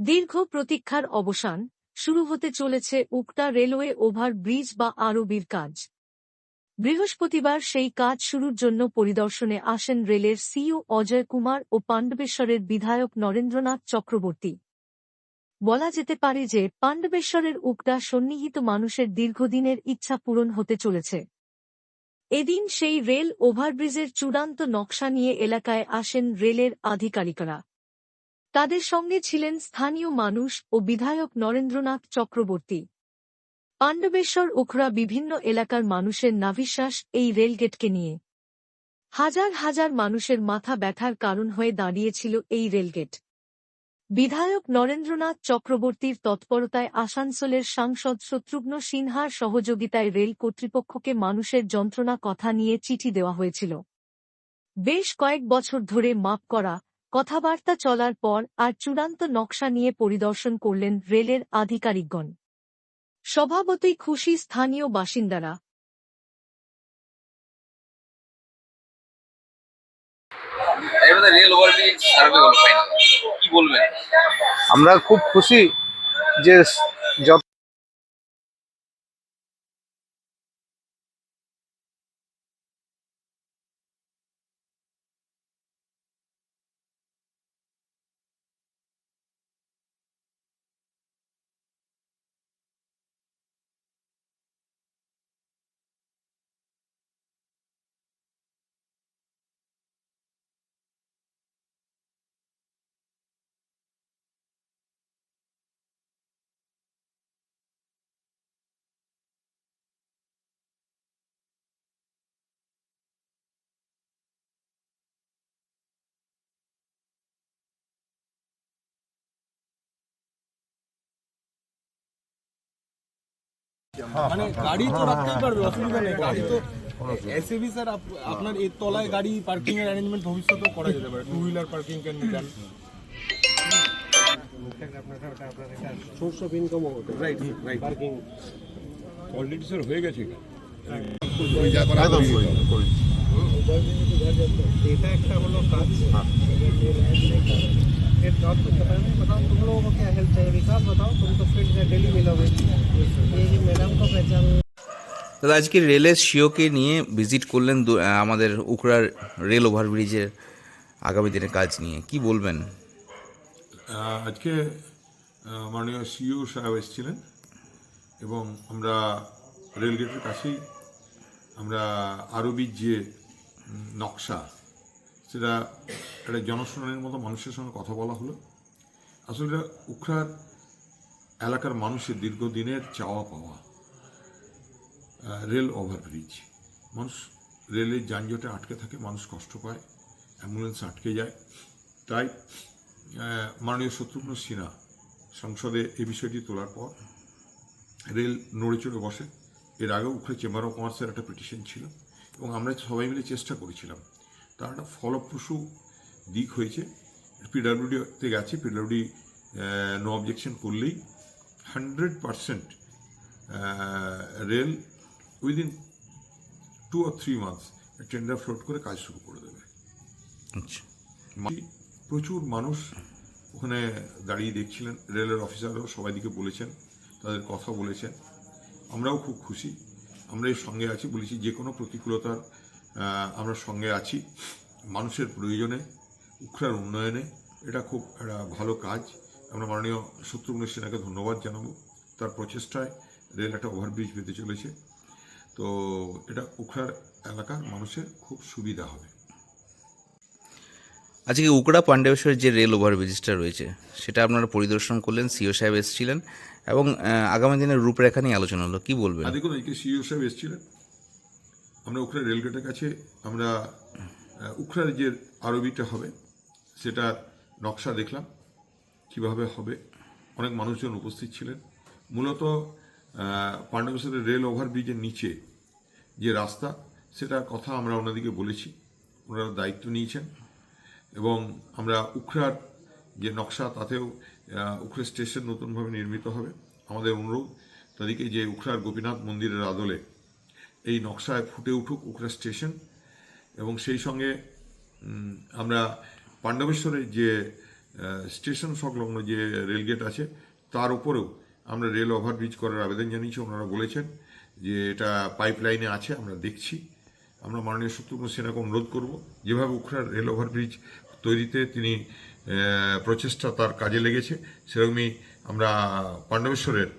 দীর্ঘ প্রতীক্ষার অবসান শুরু হতে চলেছে উক্তা রেলওয়ে ওভার ব্রিজ বা আরবির কাজ। বৃহস্পতিবার সেই কাজ শুরুর জন্য পরিদর্শনে আসেন রেলের সিইও অজয় কুমার ও পাণ্ডবেশ্বরের বিধায়ক নরেন্দ্রনাথ চক্রবর্তী। বলা যেতে পারে যে পাণ্ডবেশ্বরের উক্তা সন্নিহিত মানুষের দীর্ঘদিনের ইচ্ছা পূরণ হতে চলেছে। এদিন সেই রেল ওভারব্রিজের চূড়ান্ত নকশা নিয়ে এলাকায় আসেন রেলের আধিকারিকরা। তাদের সঙ্গে ছিলেন স্থানীয় মানুষ ও বিধায়ক নরেন্দ্রনাথ চক্রবর্তী। পাণ্ডবেশ্বর উখরা বিভিন্ন এলাকার মানুষের নাভিশ্বাস এই রেলগেটকে নিয়ে। হাজার হাজার মানুষের মাথা ব্যথার কারণ হয়ে দাঁড়িয়েছিল এই রেলগেট। বিধায়ক নরেন্দ্রনাথ চক্রবর্তীর তৎপরতায় আসানসোলের সাংসদ শত্রুঘ্ন সিনহার সহযোগিতায় রেল কর্তৃপক্ষকে মানুষের যন্ত্রণা কথা নিয়ে চিঠি দেওয়া হয়েছিল। বেশ কয়েক বছর ধরে মাপ করা কথাবার্তা চলার পর আর চূড়ান্ত নকশা নিয়ে পরিদর্শন করলেন রেলের আধিকারিকগণ। স্বভাবতই খুশি স্থানীয় বাসিন্দারা। আমরা খুব খুশি যে যত মানে গাড়ি তো রাখতেই পারবে অসুবিধা নেই। গাড়ি তো এসে ভি স্যার আপনার এর তলায় গাড়ি পার্কিং এর অ্যারেঞ্জমেন্ট ভবিষ্যতেও করা যেতে পারে। Two wheeler parking can be done source of income হবে right right parking already sir হয়ে গেছে এটা একটা হলো কাজ। फिर जॉब तो पता नहीं बताओ तुम लोगों को क्या हेल्प चाहिए विकास बताओ तुम तो फील्ड में डेली मिलोगे ये ये मैडम को पहचान দাদা আজকে রেলের সিওকে নিয়ে ভিজিট করলেন দু- আহ, আমাদের উকড়ার রেল ওভারব্রিজের আগামী দিনের কাজ নিয়ে কি বলবেন আহ, আজকে আহ, মাননীয় সিইও সাহেব এসেছিলেন এবং আমরা রেলগেটের কাছেই আমরা আরবির যে উম, নকশা সেটা একটা জনশুনানির মতো মানুষের সঙ্গে কথা বলা হলো। আসলে এটা উখড়ার এলাকার মানুষের দীর্ঘদিনের চাওয়া পাওয়া রেল ওভারব্রিজ। মানুষ রেলের যানজটে আটকে থাকে, মানুষ কষ্ট পায়, অ্যাম্বুলেন্স আটকে যায়। তাই মাননীয় শত্রুঘ্ন সিনহা সংসদে এই বিষয়টি তোলার পর রেল নড়ে চড়ে বসে। এর আগেও উখড়ে চেম্বার অফ কমার্সের একটা পিটিশন ছিল এবং আমরা সবাই মিলে চেষ্টা করেছিলাম। তার একটা ফলপ্রসূ দিক হয়েছে। পিডাব্লিউডিতে গেছে পিডাব্লিউডি নো অবজেকশন করলেই hundred percent rail within two আর থ্রি মান্থস টেন্ডার ফ্লোট করে কাজ শুরু করে দেবে। আচ্ছা। প্রচুর মানুষ ওখানে দাঁড়িয়ে দেখছিলেন রেলের অফিসাররাও সবাই দিকে বলেছেন তাদের কথা বলেছেন। আমরাও খুব খুশি। আমরা এর সঙ্গে আছি বলেছি যে কোনো প্রতিকূলতার আমরা সঙ্গে আছি। মানুষের প্রয়োজনে উখড়ার উন্নয়নে। এটা খুব একটা ভালো কাজ। আমরা মাননীয় শত্রুঘ্ন সিনহাকে ধন্যবাদ জানাব। তার প্রচেষ্টায় রেল একটা ওভারব্রিজ পেতে চলেছে। তো এটা উখড়ার এলাকার মানুষের খুব সুবিধা হবে। আজকে উকড়া পাণ্ডবেশ্বরের যে রেল ওভারব্রিজটা রয়েছে সেটা আপনারা পরিদর্শন করলেন সিও সাহেব এসেছিলেন এবং আগামী দিনের রূপরেখা নিয়ে আলোচনা হলো। কি বলবেন? দেখুন আজকে সিইও সাহেব এসেছিলেন। আমরা উখড়া রেলগেটের কাছে, আমরা উখড়ার যে আরবিটা হবে, সেটা নকশা দেখলাম, কীভাবে হবে। অনেক মানুষজন উপস্থিত ছিলেন। মূলত পাণ্ডবেশ্বরের রেল ওভারব্রিজের নিচে যে রাস্তা, সেটার কথা আমরা ওনাদিকে বলেছি। ওনারা দায়িত্ব নিয়েছেন। এবং আমরা উখড়ার যে নকশা, তাতেও উখড়া স্টেশন নতুনভাবে নির্মিত হবে। আমাদের অনুরোধ, তাদেরকে যে উখড়ার গোপীনাথ মন্দিরের আদলে এই নকশায় ফুটে উঠুক উখড়া স্টেশন এবং সেই সঙ্গে আমরা পাণ্ডবেশ্বরের যে স্টেশন সংলগ্ন যে রেলগেট আছে, তার উপরেও আমরা রেল ওভারব্রিজ করার আবেদন জানিয়েছি। ওনারা বলেছেন যে, এটা পাইপলাইনে আছে, আমরা দেখছি। আমরা মাননীয় শত্রুঘ্ন সিনহাকে অনুরোধ করব, যেভাবে উখড়ার রেল ওভারব্রিজ তৈরিতে তিনি প্রচেষ্টা তার কাজে লেগেছে, সেরকমই আমরা পাণ্ডবেশ্বরের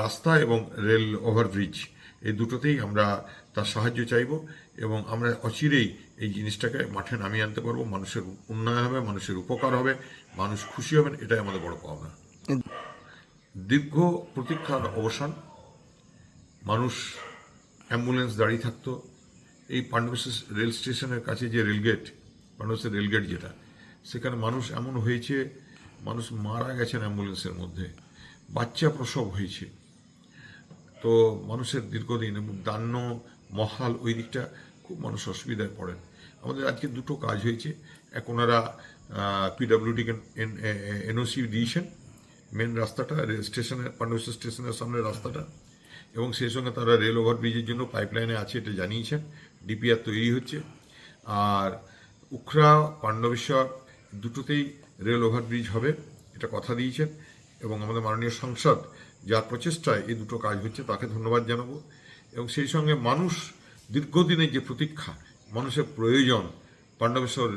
রাস্তা এবং রেল ওভারব্রিজ দুটোতেই আমরা তার সাহায্য চাইব এবং আমরা অচিরেই এই জিনিসটাকে মাঠে নামিয়ে আনতে পারব। মানুষের উন্নয়ন হবে, মানুষের উপকার হবে, মানুষ খুশি হবেন, এটাই আমাদের বড় পাওনা। দীর্ঘ প্রতীক্ষার অবসান, মানুষ অ্যাম্বুলেন্স দাঁড়িয়ে থাকতো। এই পাণ্ডবেশ্বর রেল স্টেশনের কাছে যে রেলগেট, পাণ্ডবেশ্বর রেলগেট যেটা, সেখানে মানুষ এমন হয়েছে, মানুষ মারা গেছেন অ্যাম্বুলেন্সের মধ্যে। বাচ্চা প্রসব হয়েছে। তো মানুষের দীর্ঘদিন এবং দান্য মহাল ওই দিকটা খুব মানুষ অসুবিধায় পড়েন। আমাদের আজকে দুটো কাজ হয়েছে। এক ওনারা পিডাব্লিউডিকে এনওসি দিয়েছেন। মেন রাস্তাটা, রেল স্টেশনের পাণ্ডবেশ্বর স্টেশনের সামনে রাস্তাটা। এবং সেই সঙ্গে তারা রেল ওভারব্রিজের জন্য পাইপলাইনে আছে এটা জানিয়েছেন। ডিপিআর তৈরি হচ্ছে। আর উখরা, পাণ্ডবেশ্বর, দুটোতেই রেল ওভারব্রিজ হবে, এটা কথা দিয়েছেন। এবং আমাদের মাননীয় সংসদ যার প্রচেষ্টায় এই দুটো কাজ হচ্ছে তাকে ধন্যবাদ জানাব। এবং সেই সঙ্গে মানুষ দীর্ঘদিনের যে প্রতীক্ষা, মানুষের প্রয়োজন, পাণ্ডবেশ্বর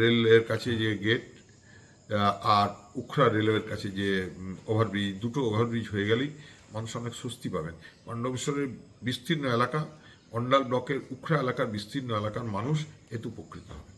রেলের কাছে যে গেট আর উখড়া রেলওয়ের কাছে যে ওভারব্রিজ দুটো ওভারব্রিজ হয়ে গেলেই মানুষ অনেক স্বস্তি পাবেন। পাণ্ডবেশ্বরের বিস্তীর্ণ এলাকা, অন্ডাল ব্লকের উখড়া এলাকার বিস্তীর্ণ এলাকার মানুষ এতে উপকৃত হবে।